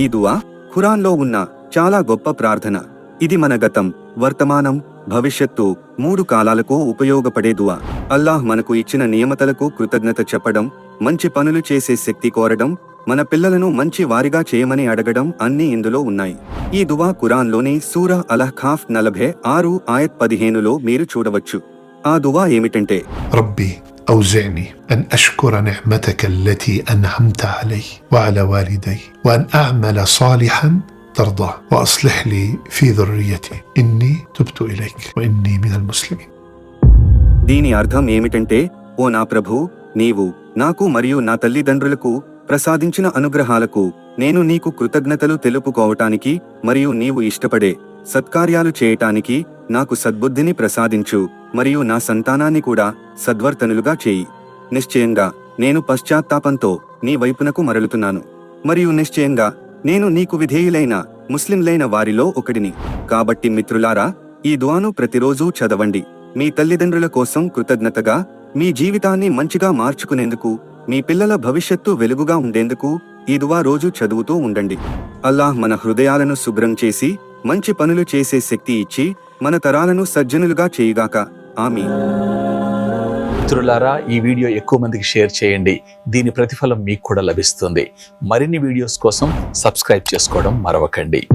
ఈ దువా ఖురాన్లో ఉన్న చాలా గొప్ప ప్రార్థన. ఇది మన గతం వర్తమానం భవిష్యత్తు మూడు కాలాలకు ఉపయోగపడే దువా అల్లాహ్ మనకు ఇచ్చిన నియమతలకు కృతజ్ఞత చెప్పడం మంచి పనులు చేసే శక్తి కోరడం మన పిల్లలను మంచి వారిగా చేయమని అడగడం అన్నీ ఇందులో ఉన్నాయి. ఈ దువా కురాన్లోని సూరా అలహ్ఖాఫ్ నలభై ఆరు ఆయత్ పదిహేనులో మీరు చూడవచ్చు. ఆ దువా ఏమిటంటే రబ్బీ أوزعني أن أشكر نعمتك التي أنعمت علي وعلى والدي وأن أعمل صالحا ترضاه وأصلح لي في ذريتي إني تبت إليك وإني من المسلمين దీని అర్థం ఏమిటంటే ఓ నా ప్రభు నీవు నాకు మరియు నా తల్లిదండ్రులకు ప్రసాదించిన అనుగ్రహాలకు నేను నీకు కృతజ్ఞతలు తెలుపుకోవటానికి మరియు నీవు ఇష్టపడే సత్కార్యాలు చేయటానికి నాకు సద్బుద్ధిని ప్రసాదించు మరియు నా సంతానాన్ని కూడా సద్వర్తనులుగా చేయి. నిశ్చయంగా నేను పశ్చాత్తాపంతో నీ వైపునకు మరలుతున్నాను. మరియు నిశ్చయంగా నేను నీకు విధేయులైన ముస్లింలైన వారిలో ఒకడిని. కాబట్టి మిత్రులారా ఈ దువాను ప్రతిరోజూ చదవండి. మీ తల్లిదండ్రుల కోసం కృతజ్ఞతగా మీ జీవితాన్ని మంచిగా మార్చుకునేందుకు మీ పిల్లల భవిష్యత్తు వెలుగుగా ఉండేందుకు ఈ దువా రోజు చదువుతూ ఉండండి. అల్లాహ్ మన హృదయాలను శుభ్రం చేసి మంచి పనులు చేసే శక్తి ఇచ్చి మన తరాలను సజ్జనులుగా చేయుగాక. ఆమీ మిత్రులారా ఈ వీడియో ఎక్కువ మందికి షేర్ చేయండి. దీని ప్రతిఫలం మీకు కూడా లభిస్తుంది. మరిన్ని వీడియోస్ కోసం సబ్స్క్రైబ్ చేసుకోవడం మరవకండి.